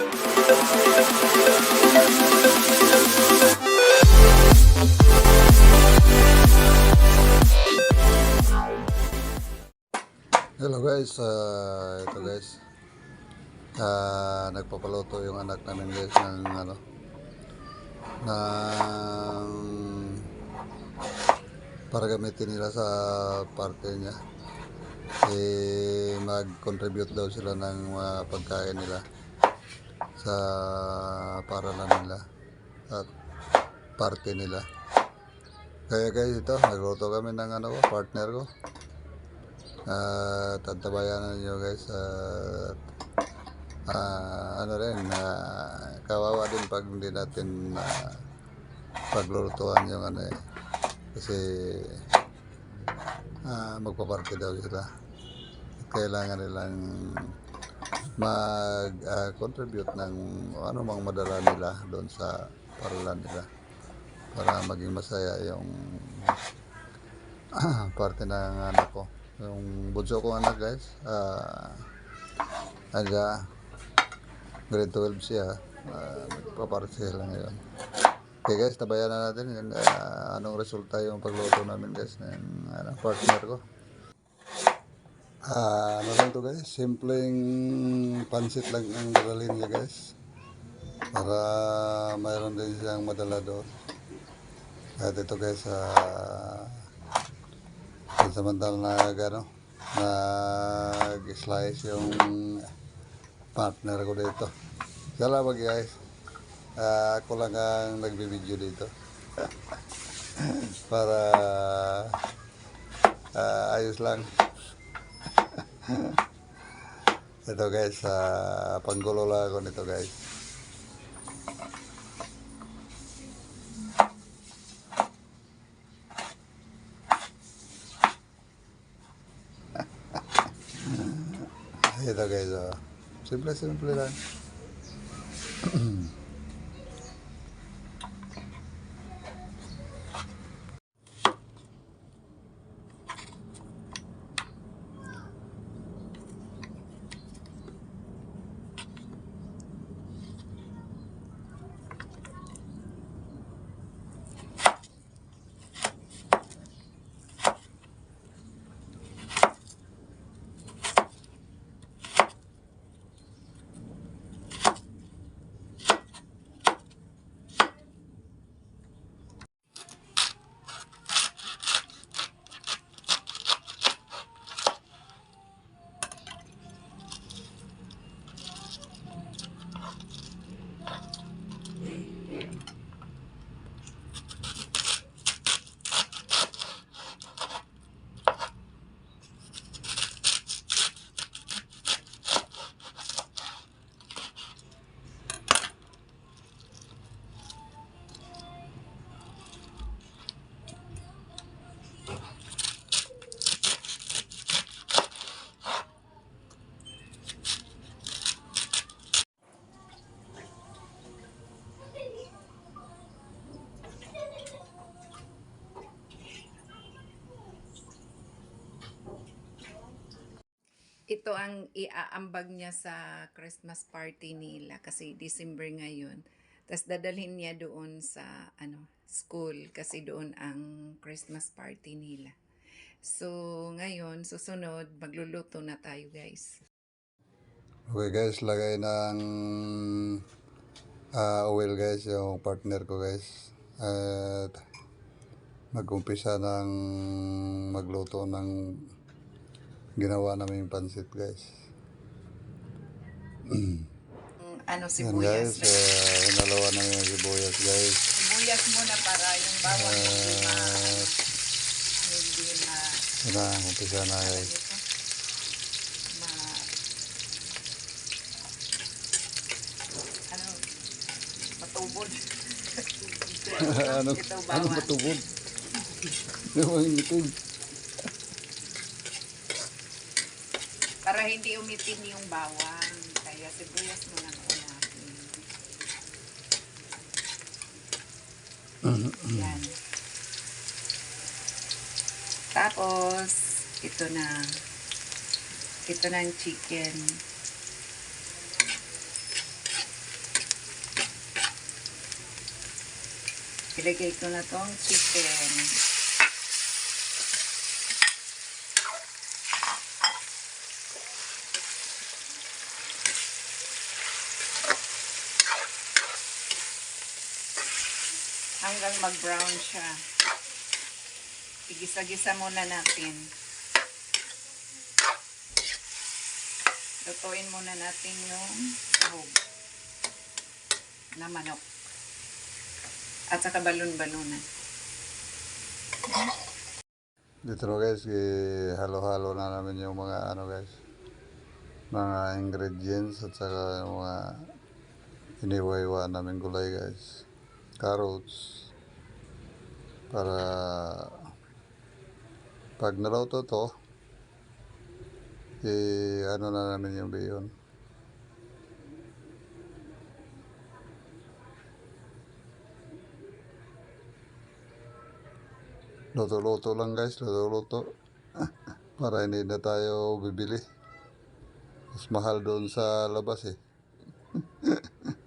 Hello guys, Ah, ito guys. Ah, nagpapaluto yung anak namin guys ng ano ng para gamitin nila sa party niya. Eh mag-contribute daw sila ng mga pagkain nila sa paralan nila at party nila. Kaya guys ito, nagluto kami ng ano ko, partner ko. Ah, tantabayanan nyo guys at ah, ano rin ah, kawawa din pag hindi natin uh, paglulutuan yung ano eh kasi ah, magpaparty daw sila kailangan nilang mag ah, contribute ng ano mang madala nila doon sa paralan nila para maging masaya yung parte ng anak ko. Yung bunso kong anak guys, ah aga grade 12 siya, uh, nagpaparty sila ngayon. Okay guys, tabayan na natin ah, anong resulta yung pagluto namin guys ng ano, partner ko. Ah, ano lang to guys, simpleng pansit lang ang dadalhin niya guys. Para mayroon din siyang madala doon. At ito guys, ah samantal na gano nag-slice yung partner ko dito. Salamat guys. Ah, ako lang ang nagbibideo dito. Para ah, ayos lang. ito guys, uh, panggulo lang ako nito guys. Ito guys, oh. Simple, simple lang. ito ang iaambag niya sa Christmas party nila kasi December ngayon. Tapos dadalhin niya doon sa ano school kasi doon ang Christmas party nila. So ngayon, susunod, magluluto na tayo guys. Okay guys, lagay ng ah, oil guys yung partner ko guys. At mag-umpisa ng magluto ng ginawa namin pansit guys. Ano Yan sibuyas. guys, uh, hinalawan namin yung sibuyas guys. Sibuyas muna para yung bawang hindi ma... At Hindi yun na, umpisa na guys. ma... Ano? Matubod. ano, ano matubod? Yung itim. para hindi umitin yung bawang. Kaya sibuyas mo lang una. Mm-hmm. Yan. Tapos, ito na. Ito na ang chicken. Ilagay ko na tong chicken. Mag-brown siya. Igisa-gisa muna natin. Lutuin muna natin yung sahog na manok. At saka balon-balunan. Dito guys, eh, halo-halo na namin yung mga ano guys, mga ingredients at saka yung mga iniwa-iwa namin gulay guys. Carrots. Para pag naluto to, eh, ano na namin yung biyon. Luto-luto lang guys, luto-luto. Para hindi na tayo bibili. Mas mahal doon sa labas eh.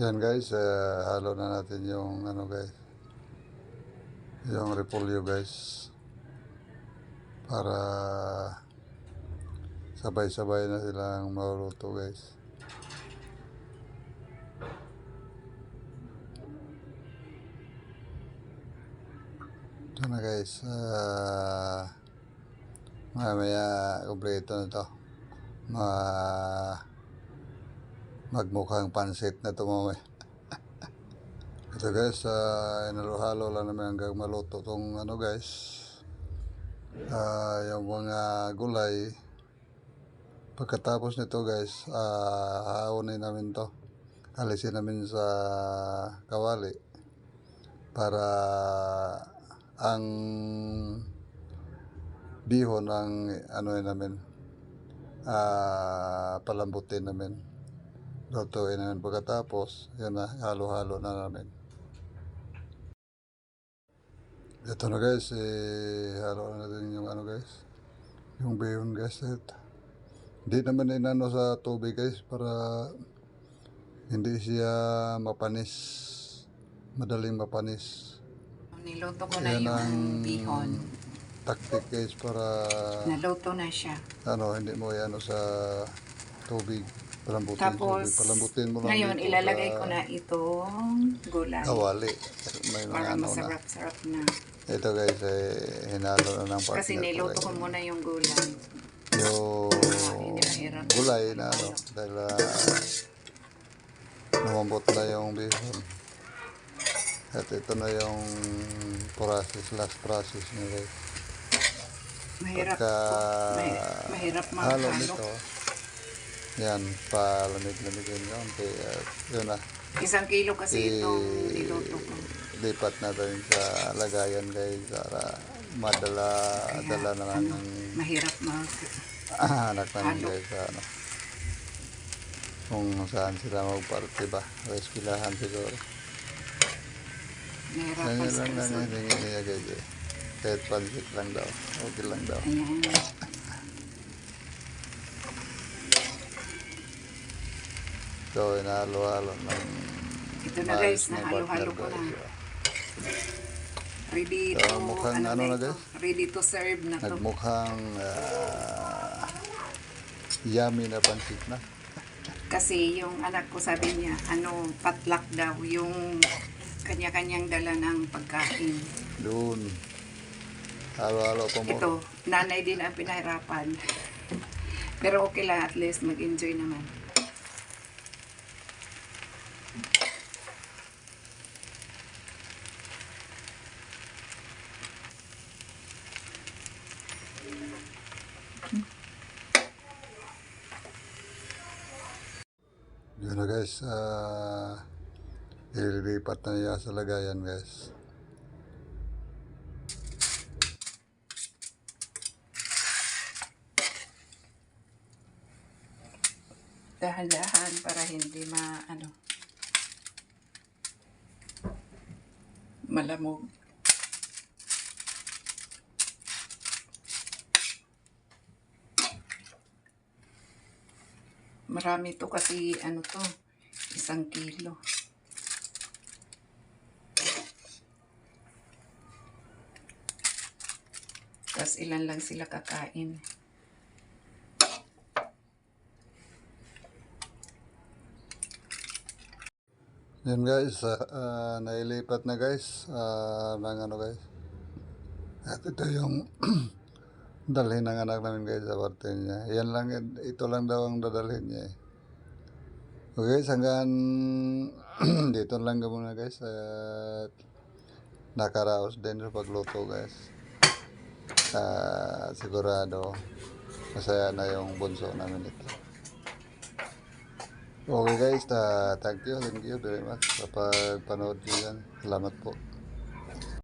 Yan guys, eh, halo na natin yung ano guys. Yung repolyo guys. Para sabay-sabay na silang maluto guys. Ito na guys. ah mamaya kompleto na to. Ma magmukhang pansit na mamaya. Ito guys, uh, inalo-halo lang namin hanggang maluto tong ano guys. Ah, yung mga gulay. Pagkatapos nito guys, ah haonin namin to. Alisin namin sa kawali para ang bihon ang ano namin ah palambutin namin lutuin namin pagkatapos yun na halo-halo na namin ito na guys eh, halo na natin yung ano guys yung bihon guys hindi naman inano sa tubig guys para hindi siya mapanis madaling mapanis Niluto ko na Yan yung bihon. tactic guys para Naluto na siya. ano hindi mo yan sa tubig palambutin Tapos, palambutin mo lang ngayon ilalagay ko na itong gulay. kawali may mga Para ano na masarap-sarap na. ito guys eh, hinalo na ng partner Kasi niluto ko muna yung gulay. yung mahirap. gulay na ano dahil uh, lumambot na yung bihon at ito na yung process last process niya guys Mahirap Pagka po. May- mahirap halo maghalo. nito yan palamig-lamigin konti at yun na Isang kilo kasi itong Eh, niluto ko. lipat natin sa lagayan guys para madala dala na lang ng Mahirap mag... anak namin guys sa ano kung saan sila magparte ba o eskwelahan siguro Mahirapan ganyan sa lang lang isang. hiningi niya guys eh kahit pansit lang daw okay lang daw Ayan. So inahalo-halo ng Ito na guys, nahalo-halo ko na. guys. Ready So, to, mukhang ano na, ito? guys? Ready to serve na to. nagmukhang ah, yummy na pansit na Kasi yung anak ko sabi niya, ano, patlak daw, yung kanya-kanyang dala ng pagkain. doon halo-halo pa mo Ito, nanay din ang pinahirapan. Pero okay lang, at least mag-enjoy naman. Yun na guys, ah ililipat na niya sa lagayan guys. Dahan-dahan para hindi ma, ano, malamog. Marami to kasi, ano to, Isang kilo. Tapos ilan lang sila kakain. Yun guys, ah, ah, nailipat na guys. ah, ng ano guys. At ito yung dalhin ng anak namin guys sa parte niya. Yan lang, ito lang daw ang dadalhin niya eh. Okay hanggang dito lang ka muna guys. At nakaraos din sa pagluto guys. Ah, sigurado masaya na yung bunso namin ito. Okay guys, ta thank you, thank you very much sa pagpanood nyo yan. Salamat po.